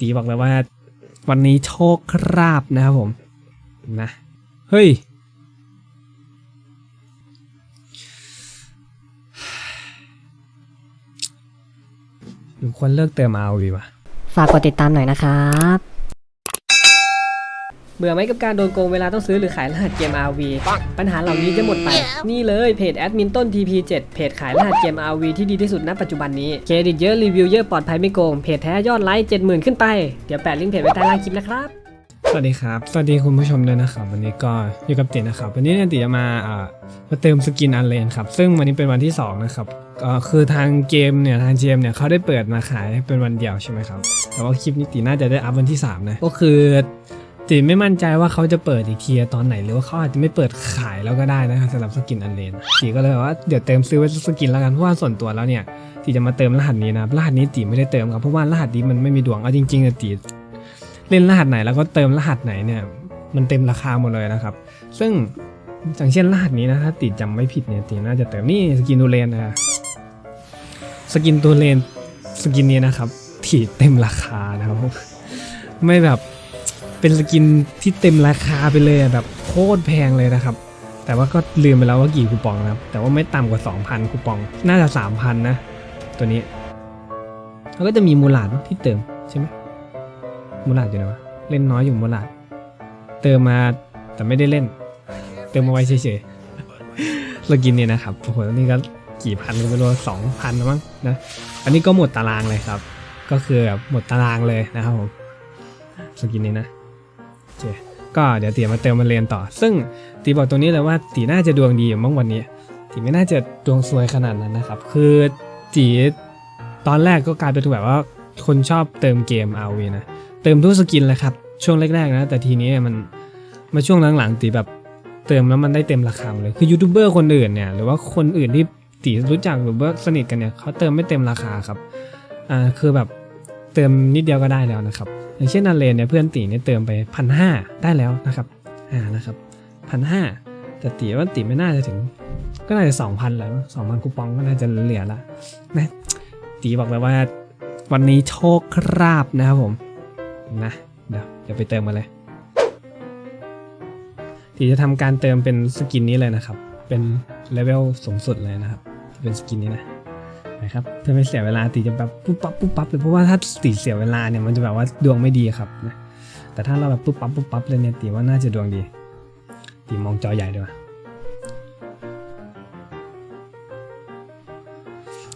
ตีบอกเลยว่า วันนี้โชคคราบนะครับผมนะเฮ้ยหรือควรเลิกเติมเอาดีวะฝากกดติดตามหน่อยนะครับ เบื่อไหมกับการโดนโกงเวลาต้องซื้อหรือขายรหัสเกม RV ปัญหาเหล่านี้จะหมดไป นี่เลยเพจแอดมินต้น TP7 เพจขายรหัสเกม RV ที่ดีที่สุดณปัจจุบันนี้ เครดิตเยอะรีวิวเยอะปลอดภัยไม่โกง เพจแท้ยอดไลค์70,000 ขึ้นไป เดี๋ยวแปะลิงก์เพจไว้ใต้ล่างคลิปนะครับสวัสดีครับ สวัสดีคุณผู้ชมด้วยนะครับ วันนี้ก็อยู่กับตินะครับ วันนี้เนี่ยติจะมาอ่ามาเติมสกินอันเลนครับ ซึ่งวันนี้เป็นวันที่ 2 นะครับก็คือทางเกมเนี่ยทางเกมเนี่ยเขาได้เปิดมาขายเป็นวันเดียวใช่ไหมครับ แต่ว่าคลิปนี้ติน่าจะได้อัพวันที่ 3 นะ ก็คือ ติไม่มั่นใจว่าเขาจะเปิดอีกทีตอนไหนหรือว่าเขาอาจจะไม่เปิดขายแล้วก็ได้นะครับสำหรับสกินอันเลนติก็เลยแบบว่าเดี๋ยวเติมซื้อไว้สกินแล้วกันเพราะว่าส่วนตัวแล้วเนี่ยติจะมาเติมรหัสนี้นะรหัสนี้ติไม่ได้เติมครับเพราะว่ารหัสนี้มันไม่มีดวงเอาจริงๆอะติเล่นรหัสไหนแล้วก็เติมรหัสไหนเนี่ยมันเต็มราคาหมดเลยนะครับ ซึ่งอย่างเช่นรหัสนี้นะถ้าติดจำไม่ผิดเนี่ยติน่าจะเติมนี่สกินตูเลนนะสกินตูเลนสกินนี้นะครับถีเต็มราคานะครับไม่แบบ เป็นสกินที่เต็มราคาไปเลยแบบโคตรแพงเลยนะครับ แต่ว่าก็ลืมไปแล้วว่ากี่คูปองนะครับ แต่ว่าไม่ต่ำกว่า 2,000 คูปอง น่าจะ 3,000 นะ ตัวนี้ แล้วก็จะมีมูลาดที่เติมใช่ไหมมูลาดอยู่ไหนวะเล่นน้อยอยู่มูลาดเติมมาแต่ไม่ได้เล่น เติมมาไว้เฉยๆเรากินเนี่ยนะครับโอ้โหนี่ก็กี่พันก็ไม่รู้สองพันมั้งนะอันนี้ก็หมดตารางเลยครับ ก็คือแบบหมดตารางเลยนะครับผมสกินนี้นะ เคก็เดี๋ยวตีมาเติมมาเรียนต่อ ซึ่งตีบอกตรงนี้เลยว่าตีน่าจะดวงดีอยู่มั้งวันนี้ตีไม่น่าจะดวงซวยขนาดนั้นนะครับ คือตีตอนแรกก็กลายเป็นแบบว่าคนชอบเติมเกม RV นะเติมทุกสกินเลยครับ ช่วงแรกๆนะ แต่ทีนี้มันมาช่วงหลังๆตีแบบเติมแล้วมันได้เต็มราคาเลย คือยูทูบเบอร์คนอื่นเนี่ยหรือว่าคนอื่นที่ตีรู้จักหรือว่าสนิทกันเนี่ยเขาเติมไม่เต็มราคาครับอ่าคือแบบเติมนิดเดียวก็ได้แล้วนะครับ อย่างเช่นนันเลนเนี่ยเพื่อนตีเนี่ยเติมไปพันห้าได้แล้วนะครับอ่านะครับพันห้าแต่ตีว่าตีไม่น่าจะถึง ก็น่าจะสองพันแล้วสองพันคูปองก็น่าจะเหลือละนะตีบอกเลยว่าวันนี้โชคคราบนะครับผมนะเดี๋ยวเดี๋ยวไปเติมมาเลยทีจะทำการเติมเป็นสกินนี้เลยนะครับ เป็นเลเวลสูงสุดเลยนะครับ เป็นสกินนี้นะ นะครับเพื่อไม่เสียเวลาตีจะแบบปุ๊บปั๊บปุ๊บปั๊บเลยเพราะว่าถ้าตีเสียเวลาเนี่ยมันจะแบบว่าดวงไม่ดีครับนะแต่ถ้าเราแบบปุ๊บปั๊บปุ๊บปั๊บเลยเนี่ยตีว่าน่าจะดวงดี ตีมองจอใหญ่ด้วย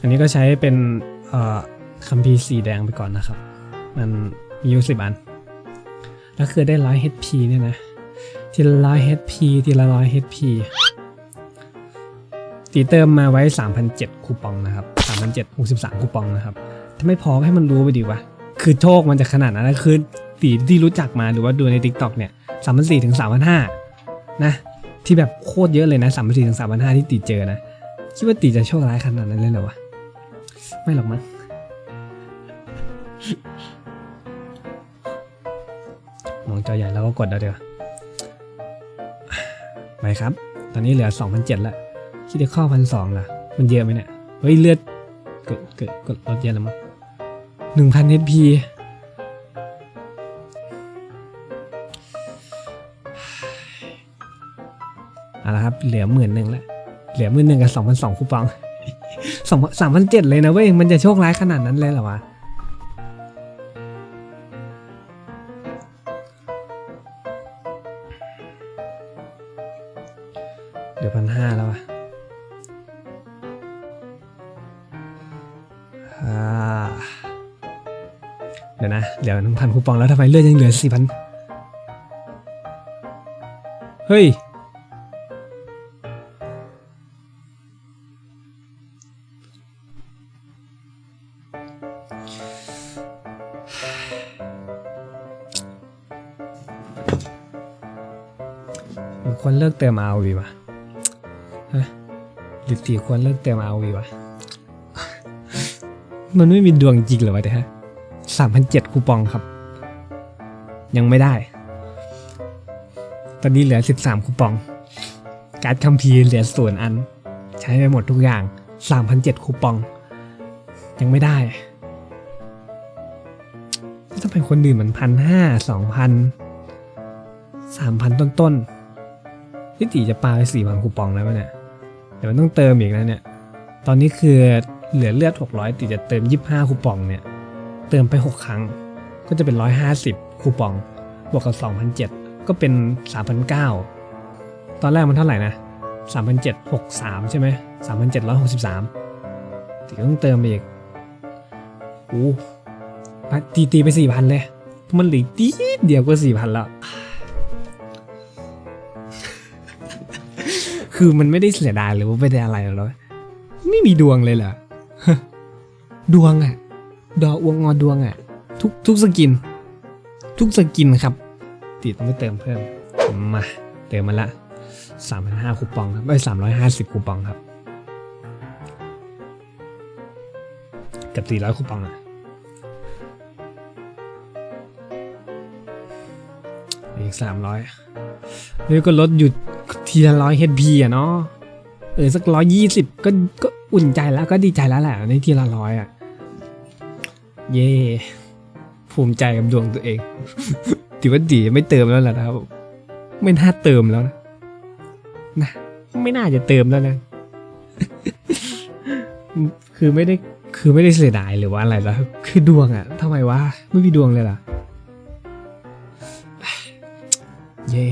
อันนี้ก็ใช้เป็นเอ่อคัมภีร์สีแดงไปก่อนนะครับ มันมีอยู่สิบอัน แล้วคือได้ร้อย HP เนี่ยนะ ทีละร้อย HP ทีละร้อย HP ตีเติมมาไว้ 3,007คูปองนะครับ 3,007 63คูปองนะครับ ถ้าไม่พอให้มันรู้ไปดีวะ คือโชคมันจะขนาดนั้นคือตีที่รู้จักมาหรือว่าดูใน TikTok เนี่ย3,400ถึง3,500นะที่แบบโคตรเยอะเลยนะ3,400ถึง3,500ที่ตีเจอนะคิดว่าตีจะโชคร้ายขนาดนั้นเลยเหรอวะไม่หรอกมั้งมองจอใหญ่แล้วก็กดเอาเดี๋ยวไปครับ ตอนนี้เหลือ2,007แล้วคิดจะเข้าพันสองละมันเยอะไหมเนี่ย เฮ้ย เลือด กิดเกิดกดลดเยอะแล้วมั้งหนึ่งพัน HP เอาละครับ เหลือหมื่นหนึ่งแล้วเหลือหมื่นหนึ่งกับสองพันสองคูปองสองสามพันเจ็ดเลยนะเว้ย มันจะโชคร้ายขนาดนั้นเลยเหรอวะเดี๋ยวพันห้าแล้วอะ เดี๋ยวนะเหลือหนึ่งพันคูปองแล้วทำไมเลือดยังเหลือสี่พันเฮ้ยมันควรเลิกเติม RV ว่ะฮะหรือตีควรเลิกเติม RV ว่ะมันไม่มีดวงจริงหรอวะเดี๋ยวฮะ สามพันเจ็ดคูปองครับ ยังไม่ได้ ตอนนี้เหลือสิบสามคูปอง การ์ดคัมภีร์เหลือส่วนย์อัน ใช้ไปหมดทุกอย่างสามพันเจ็ดคูปอง ยังไม่ได้ทาเป็นคนอื่นมันพันห้าสองพันสามพันต้นๆที่ตีจะปาไปสี่พันคูปองแล้วเนี่ยเดี๋ยวมันต้องเติมอีกแล้วเนี่ย ตอนนี้คือเหลือเลือด600ติจะเติม25คูปองเนี่ย เติมไป 6 ครั้ง ก็จะเป็น 150 คูปอง บวกกับ 2,007 ก็เป็น 3,009 ตอนแรกมันเท่าไหร่นะ 3,763 ใช่ไหม 3,763ติต้องเติมอีกโอ้ตีตีไป4,000เลย มันเหลือตีเดียวก็4,000แล้ว คือมันไม่ได้เสียดายหรือว่าไม่ได้อะไรหรอ ไม่มีดวงเลยเหรอ ดวงอะ ดออวงงอดวงอะทุกทุกสกิน ทุกสกินครับ ติดไม่เติมเพิ่ม มาเติมมาละสามพันห้าคูปองครับไม่สามร้อยห้าสิบคูปองครับกับสี่ร้อยคูปองอะอีกสามร้อยนี่ก็ลดอยู่ทีละร้อยเฮดพีอะเนาะเออสักร้อยยี่สิบก็ก็อุ่นใจแล้วก็ดีใจแล้วแหละในทีละร้อยอะ เย่ภูมิใจกับดวงตัวเอง ถือว่าดีไม่เติมแล้วแหละนะครับ ไม่น่าเติมแล้วนะนะไม่น่าจะเติมแล้วนะ คือไม่ได้คือไม่ได้เสียดายหรือว่าอะไรแล้วคือดวงอะทำไมวะไม่มีดวงเลยล่ะ เย่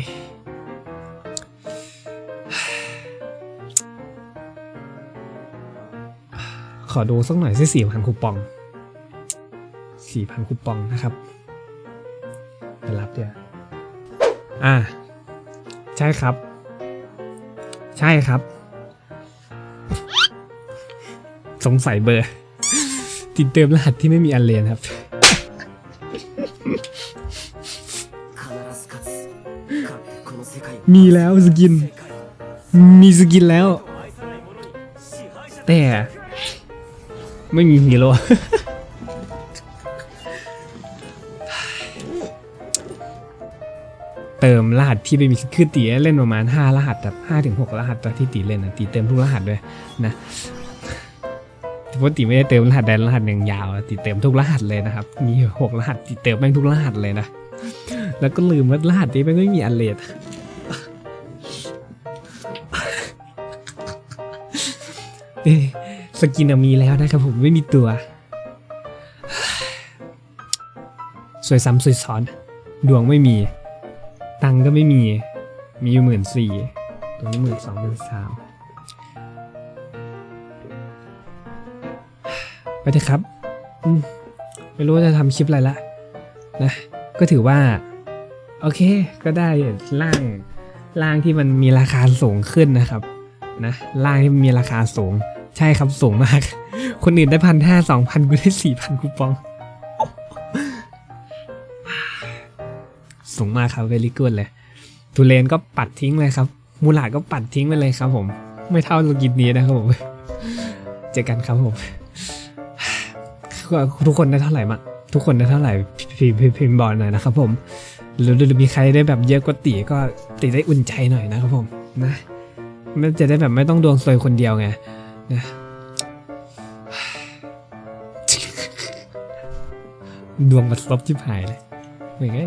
ขอดูสักหน่อยสิสี่พันคูปอง สี่พันคูปองนะครับไปรับเดี๋ยวอ่า ใช่ครับ ใช่ครับ สงสัยเบอร์ ติดเติมรหัสที่ไม่มีอันเรียนครับ มีแล้วสกิน มีสกินแล้ว แต่ ไม่มีฮีโร่ เติมรหัสที่ไม่มีคือตีเล่นประมาณ 5 รหัสแบบ5ถึง6รหัสตอนที่ตีเล่นนะตีเติมทุกรหัสด้วยนะปกติไม่ได้เติมรหัสใดรหัสหนึ่งยาวตีเติมทุกรหัสเลยนะครับ มีหกรหัสตีเติมแม่งทุกรหัสเลยนะ แล้วก็ลืมว่ารหัสนี้แม่งไม่มีอันเลดสกินมีแล้วนะครับผมไม่มีตัว สวยซ้ำสวยซ้อน ดวงไม่มี ตังค์ก็ไม่มี มีอยู่หมื่นสี่ตรงนี้หมื่นสองหมื่นสามไปเถอะครับอืมไม่รู้ว่าจะทำคลิปอะไรละนะ ก็ถือว่า โอเค ก็ได้ร่างร่างที่มันมีราคาสูงขึ้นนะครับ นะร่างที่มันมีราคาสูง ใช่ครับสูงมาก คนอื่นได้พันห้าสองพันกูได้สี่พันคูปอง สูงมากครับเวลิกูดเลยทูเลนก็ปัดทิ้งเลยครับมูลาก็ปัดทิ้งไปเลยครับผม ไม่เท่าสกินนี้นะครับผมเจอกันครับผมทุกคนได้เท่าไหร่มาทุกคนได้เท่าไหร่พิมพ์พิมพ์บอกหน่อยนะครับผมหรือหรือมีใครได้แบบเยอะกว่าตีก็ตีได้อุ่นใจหน่อยนะครับผมนะมันจะได้แบบไม่ต้องดวงซวยคนเดียวไงนะดวงบัดซบชิบหายเลยเหมือนไง